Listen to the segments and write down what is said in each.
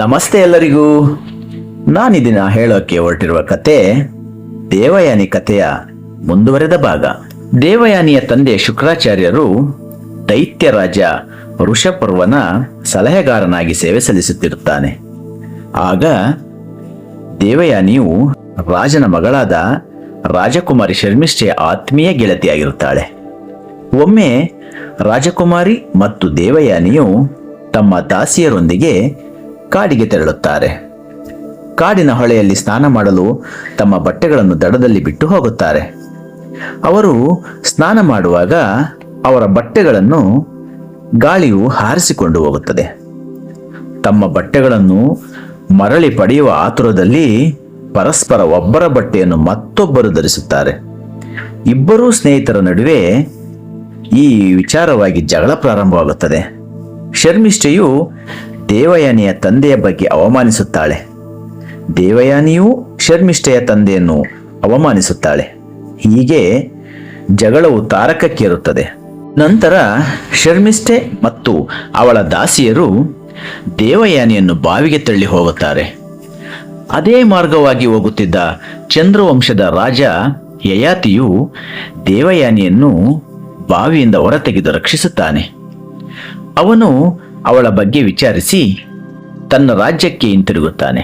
ನಮಸ್ತೆ ಎಲ್ಲರಿಗೂ. ನಾನಿದಿನ ಹೇಳೋಕೆ ಹೊರಟಿರುವ ಕತೆ ದೇವಯಾನಿ ಕಥೆಯ ಮುಂದುವರೆದ ಭಾಗ. ದೇವಯಾನಿಯ ತಂದೆ ಶುಕ್ರಾಚಾರ್ಯರು ದೈತ್ಯ ರಾಜ ಋಷಪರ್ವನ ಸಲಹೆಗಾರನಾಗಿ ಸೇವೆ ಸಲ್ಲಿಸುತ್ತಿರುತ್ತಾನೆ. ಆಗ ದೇವಯಾನಿಯು ರಾಜನ ಮಗಳಾದ ರಾಜಕುಮಾರಿ ಶರ್ಮಿಷ್ಠೆಯ ಆತ್ಮೀಯ ಗೆಳತಿಯಾಗಿರುತ್ತಾಳೆ. ಒಮ್ಮೆ ರಾಜಕುಮಾರಿ ಮತ್ತು ದೇವಯಾನಿಯು ತಮ್ಮ ದಾಸಿಯರೊಂದಿಗೆ ಕಾಡಿಗೆ ತೆರಳುತ್ತಾರೆ. ಕಾಡಿನ ಹೊಳೆಯಲ್ಲಿ ಸ್ನಾನ ಮಾಡಲು ತಮ್ಮ ಬಟ್ಟೆಗಳನ್ನು ದಡದಲ್ಲಿ ಬಿಟ್ಟು ಹೋಗುತ್ತಾರೆ. ಅವರು ಸ್ನಾನ ಮಾಡುವಾಗ ಅವರ ಬಟ್ಟೆಗಳನ್ನು ಗಾಳಿಯು ಹಾರಿಸಿಕೊಂಡು ಹೋಗುತ್ತದೆ. ತಮ್ಮ ಬಟ್ಟೆಗಳನ್ನು ಮರಳಿ ಪಡೆಯುವ ಆತುರದಲ್ಲಿ ಪರಸ್ಪರ ಒಬ್ಬರ ಬಟ್ಟೆಯನ್ನು ಮತ್ತೊಬ್ಬರು ಧರಿಸುತ್ತಾರೆ. ಇಬ್ಬರೂ ಸ್ನೇಹಿತರ ನಡುವೆ ಈ ವಿಚಾರವಾಗಿ ಜಗಳ ಪ್ರಾರಂಭವಾಗುತ್ತದೆ. ಶರ್ಮಿಷ್ಠೆಯು ದೇವಯಾನಿಯ ತಂದೆಯ ಬಗ್ಗೆ ಅವಮಾನಿಸುತ್ತಾಳೆ. ದೇವಯಾನಿಯು ಶರ್ಮಿಷ್ಠೆಯ ತಂದೆಯನ್ನು ಅವಮಾನಿಸುತ್ತಾಳೆ. ಹೀಗೆ ಜಗಳವು ತಾರಕಕ್ಕೇರುತ್ತದೆ. ನಂತರ ಶರ್ಮಿಷ್ಠೆ ಮತ್ತು ಅವಳ ದಾಸಿಯರು ದೇವಯಾನಿಯನ್ನು ಬಾವಿಗೆ ತಳ್ಳಿ ಹೋಗುತ್ತಾರೆ. ಅದೇ ಮಾರ್ಗವಾಗಿ ಹೋಗುತ್ತಿದ್ದ ಚಂದ್ರವಂಶದ ರಾಜ ಯಯಾತಿಯು ದೇವಯಾನಿಯನ್ನು ಬಾವಿಯಿಂದ ಹೊರತೆಗೆದು ರಕ್ಷಿಸುತ್ತಾನೆ. ಅವನು ಅವಳ ಬಗ್ಗೆ ವಿಚಾರಿಸಿ ತನ್ನ ರಾಜ್ಯಕ್ಕೆ ಹಿಂತಿರುಗುತ್ತಾನೆ.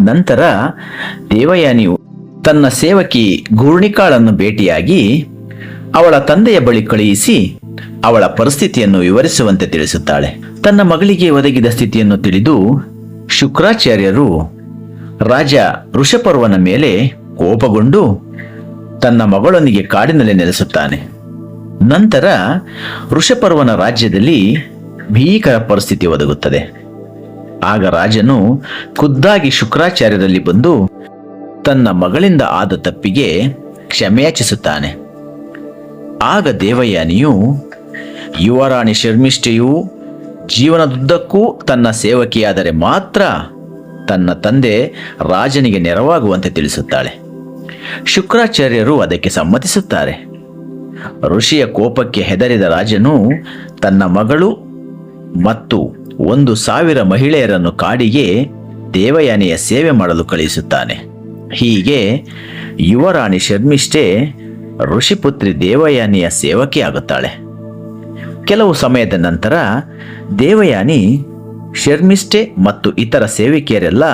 ನಂತರ ದೇವಯಾನಿಯು ತನ್ನ ಸೇವಕಿ ಗೂರ್ಣಿಕಾಳನ್ನು ಭೇಟಿಯಾಗಿ ಅವಳ ತಂದೆಯ ಬಳಿ ಕಳುಹಿಸಿ ಅವಳ ಪರಿಸ್ಥಿತಿಯನ್ನು ವಿವರಿಸುವಂತೆ ತಿಳಿಸುತ್ತಾಳೆ. ತನ್ನ ಮಗಳಿಗೆ ಒದಗಿದ ಸ್ಥಿತಿಯನ್ನು ತಿಳಿದು ಶುಕ್ರಾಚಾರ್ಯರು ರಾಜ ಋಷಪರ್ವನ ಮೇಲೆ ಕೋಪಗೊಂಡು ತನ್ನ ಮಗಳೊಂದಿಗೆ ಕಾಡಿನಲ್ಲಿ ನೆಲೆಸುತ್ತಾನೆ. ನಂತರ ಋಷಪರ್ವನ ರಾಜ್ಯದಲ್ಲಿ ಭೀಕರ ಪರಿಸ್ಥಿತಿ ಒದಗುತ್ತದೆ. ಆಗ ರಾಜನು ಖುದ್ದಾಗಿ ಶುಕ್ರಾಚಾರ್ಯರಲ್ಲಿ ಬಂದು ತನ್ನ ಮಗಳಿಂದ ಆದ ತಪ್ಪಿಗೆ ಕ್ಷಮೆಯಾಚಿಸುತ್ತಾನೆ ಆಗ ದೇವಯಾನಿಯು, ಯುವರಾಣಿ ಶರ್ಮಿಷ್ಠೆಯು ಜೀವನದುದ್ದಕ್ಕೂ ತನ್ನ ಸೇವಕಿಯಾದರೆ ಮಾತ್ರ ತನ್ನ ತಂದೆ ರಾಜನಿಗೆ ನೆರವಾಗುವಂತೆ ತಿಳಿಸುತ್ತಾಳೆ. ಶುಕ್ರಾಚಾರ್ಯರು ಅದಕ್ಕೆ ಸಮ್ಮತಿಸುತ್ತಾರೆ. ಋಷಿಯ ಕೋಪಕ್ಕೆ ಹೆದರಿದ ರಾಜನು ತನ್ನ ಮಗಳು ಮತ್ತು ಒಂದು ಸಾವಿರ ಮಹಿಳೆಯರನ್ನು ಕಾಡಿಗೆ ದೇವಯಾನಿಯ ಸೇವೆ ಮಾಡಲು ಕಳಿಸುತ್ತಾನೆ ಹೀಗೆ ಯುವರಾಣಿ ಶರ್ಮಿಷ್ಠೆ ಋಷಿಪುತ್ರಿ ದೇವಯಾನಿಯ ಸೇವಕಿ ಆಗುತ್ತಾಳೆ. ಕೆಲವು ಸಮಯದ ನಂತರ ದೇವಯಾನಿ ಶರ್ಮಿಷ್ಠೆ ಮತ್ತು ಇತರ ಸೇವಿಕೆಯರೆಲ್ಲ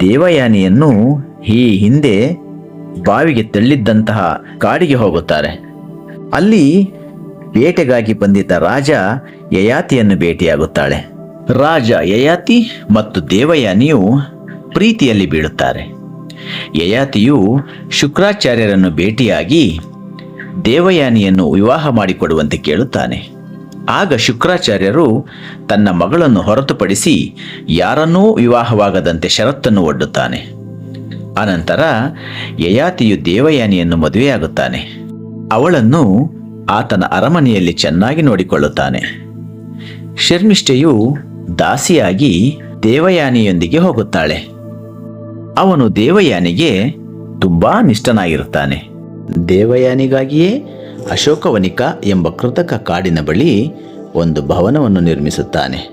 ದೇವಯಾನಿಯನ್ನು ಈ ಹಿಂದೆ ಬಾವಿಗೆ ತಳ್ಳಿದ್ದಂತಹ ಕಾಡಿಗೆ ಹೋಗುತ್ತಾರೆ. ಅಲ್ಲಿ ಬೇಟೆಗಾಗಿ ಬಂದಿದ್ದ ರಾಜ ಯಯಾತಿಯನ್ನು ಭೇಟಿಯಾಗುತ್ತಾಳೆ ರಾಜ ಯಯಾತಿ ಮತ್ತು ದೇವಯಾನಿಯು ಪ್ರೀತಿಯಲ್ಲಿ ಬೀಳುತ್ತಾರೆ. ಯಯಾತಿಯು ಶುಕ್ರಾಚಾರ್ಯರನ್ನು ಭೇಟಿಯಾಗಿ ದೇವಯಾನಿಯನ್ನು ವಿವಾಹ ಮಾಡಿಕೊಡುವಂತೆ ಕೇಳುತ್ತಾನೆ. ಆಗ ಶುಕ್ರಾಚಾರ್ಯರು ತನ್ನ ಮಗಳನ್ನು ಹೊರತುಪಡಿಸಿ ಯಾರನ್ನೂ ವಿವಾಹವಾಗದಂತೆ ಷರತ್ತನ್ನು ಒಡ್ಡುತ್ತಾನೆ. ಅನಂತರ ಯಯಾತಿಯು ದೇವಯಾನಿಯನ್ನು ಮದುವೆಯಾಗುತ್ತಾನೆ. ಅವಳನ್ನು ಆತನ ಅರಮನೆಯಲ್ಲಿ ಚೆನ್ನಾಗಿ ನೋಡಿಕೊಳ್ಳುತ್ತಾನೆ. ಶರ್ಮಿಷ್ಠೆಯು ದಾಸಿಯಾಗಿ ದೇವಯಾನಿಯೊಂದಿಗೆ ಹೋಗುತ್ತಾಳೆ. ಅವನು ದೇವಯಾನಿಗೆ ತುಂಬಾ ನಿಷ್ಠನಾಗಿರುತ್ತಾನೆ. ದೇವಯಾನಿಗಾಗಿಯೇ ಅಶೋಕವನಿಕ ಎಂಬ ಕೃತಕ ಕಾಡಿನ ಬಳಿ ಒಂದು ಭವನವನ್ನು ನಿರ್ಮಿಸುತ್ತಾನೆ.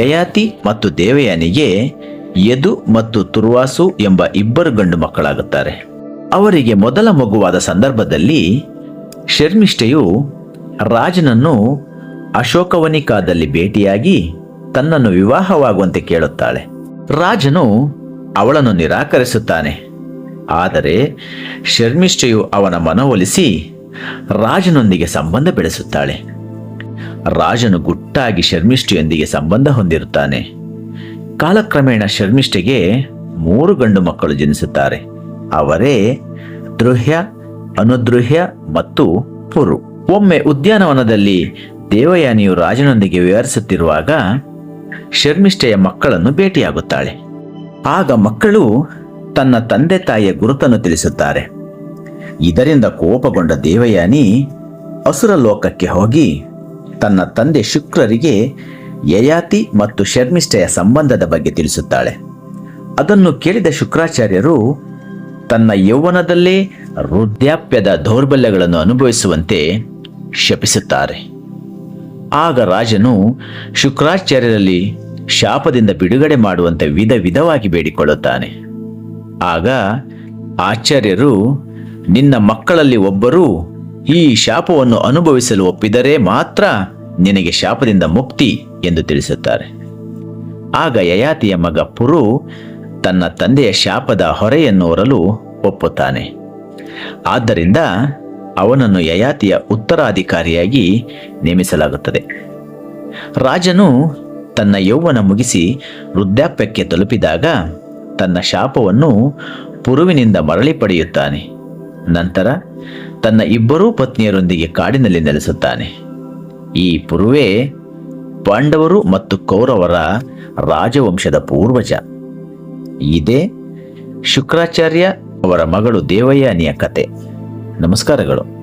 ಯಯಾತಿ ಮತ್ತು ದೇವಯಾನಿಗೆ ಯದು ಮತ್ತು ತುರ್ವಾಸು ಎಂಬ ಇಬ್ಬರು ಗಂಡು ಮಕ್ಕಳಾಗುತ್ತಾರೆ. ಅವರಿಗೆ ಮೊದಲ ಮಗುವಾದ ಸಂದರ್ಭದಲ್ಲಿ ಶರ್ಮಿಷ್ಠೆಯು ರಾಜನನ್ನು ಅಶೋಕವನಿಕಾದಲ್ಲಿ ಭೇಟಿಯಾಗಿ ತನ್ನನ್ನು ವಿವಾಹವಾಗುವಂತೆ ಕೇಳುತ್ತಾಳೆ. ರಾಜನು ಅವಳನ್ನು ನಿರಾಕರಿಸುತ್ತಾನೆ. ಆದರೆ ಶರ್ಮಿಷ್ಠೆಯು ಅವನ ಮನವೊಲಿಸಿ ರಾಜನೊಂದಿಗೆ ಸಂಬಂಧ ಬೆಳೆಸುತ್ತಾಳೆ. ರಾಜನು ಗುಟ್ಟಾಗಿ ಶರ್ಮಿಷ್ಠೆಯೊಂದಿಗೆ ಸಂಬಂಧ ಹೊಂದಿರುತ್ತಾನೆ. ಕಾಲಕ್ರಮೇಣ ಶರ್ಮಿಷ್ಠೆಗೆ ಮೂರು ಗಂಡು ಮಕ್ಕಳು ಜನಿಸುತ್ತಾರೆ. ಅವರೇ ದೃಹ್ಯ ಅನುದೃಹ್ಯ ಮತ್ತು ಪುರು. ಒಮ್ಮೆ ಉದ್ಯಾನವನದಲ್ಲಿ ದೇವಯಾನಿಯು ರಾಜನೊಂದಿಗೆ ವಿವರಿಸುತ್ತಿರುವಾಗ ಶರ್ಮಿಷ್ಠೆಯ ಮಕ್ಕಳನ್ನು ಭೇಟಿಯಾಗುತ್ತಾಳೆ. ಆಗ ಮಕ್ಕಳು ತನ್ನ ತಂದೆ ತಾಯಿಯ ಗುರುತನ್ನು ತಿಳಿಸುತ್ತಾರೆ. ಇದರಿಂದ ಕೋಪಗೊಂಡ ದೇವಯಾನಿ ಅಸುರ ಲೋಕಕ್ಕೆ ಹೋಗಿ ತನ್ನ ತಂದೆ ಶುಕ್ರರಿಗೆ ಯಯಾತಿ ಮತ್ತು ಶರ್ಮಿಷ್ಠೆಯ ಸಂಬಂಧದ ಬಗ್ಗೆ ತಿಳಿಸುತ್ತಾಳೆ. ಅದನ್ನು ಕೇಳಿದ ಶುಕ್ರಾಚಾರ್ಯರು ತನ್ನ ಯೌವನದಲ್ಲೇ ವೃದ್ಧಾಪ್ಯದ ದೌರ್ಬಲ್ಯಗಳನ್ನು ಅನುಭವಿಸುವಂತೆ ಶಪಿಸುತ್ತಾರೆ. ಆಗ ರಾಜನು ಶುಕ್ರಾಚಾರ್ಯರಲ್ಲಿ ಶಾಪದಿಂದ ಬಿಡುಗಡೆ ಮಾಡುವಂತೆ ವಿಧ ವಿಧವಾಗಿ ಬೇಡಿಕೊಳ್ಳುತ್ತಾನೆ. ಆಗ ಆಚಾರ್ಯರು, ನಿನ್ನ ಮಕ್ಕಳಲ್ಲಿ ಒಬ್ಬರು ಈ ಶಾಪವನ್ನು ಅನುಭವಿಸಲು ಒಪ್ಪಿದರೆ ಮಾತ್ರ ನಿನಗೆ ಶಾಪದಿಂದ ಮುಕ್ತಿ ಎಂದು ತಿಳಿಸುತ್ತಾರೆ. ಆಗ ಯಯಾತಿಯ ಮಗ ಪುರು ತನ್ನ ತಂದೆಯ ಶಾಪದ ಹೊರೆಯನ್ನು ಹೊರಲು ಒಪ್ಪುತ್ತಾನೆ. ಆದ್ದರಿಂದ ಅವನನ್ನು ಯಯಾತಿಯ ಉತ್ತರಾಧಿಕಾರಿಯಾಗಿ ನೇಮಿಸಲಾಗುತ್ತದೆ. ರಾಜನು ತನ್ನ ಯೌವನ ಮುಗಿಸಿ ವೃದ್ಧಾಪ್ಯಕ್ಕೆ ತಲುಪಿದಾಗ ತನ್ನ ಶಾಪವನ್ನು ಪುರುವಿನಿಂದ ಮರಳಿ ಪಡೆಯುತ್ತಾನೆ. ನಂತರ ತನ್ನ ಇಬ್ಬರೂ ಪತ್ನಿಯರೊಂದಿಗೆ ಕಾಡಿನಲ್ಲಿ ನೆಲೆಸುತ್ತಾನೆ. ಈ ಪುರುವೇ ಪಾಂಡವರು ಮತ್ತು ಕೌರವರ ರಾಜವಂಶದ ಪೂರ್ವಜ. ಇದೇ. ಶುಕ್ರಾಚಾರ್ಯ ಅವರ ಮಗಳು ದೇವಯಾನಿಯ ಕತೆ. ನಮಸ್ಕಾರಗಳು.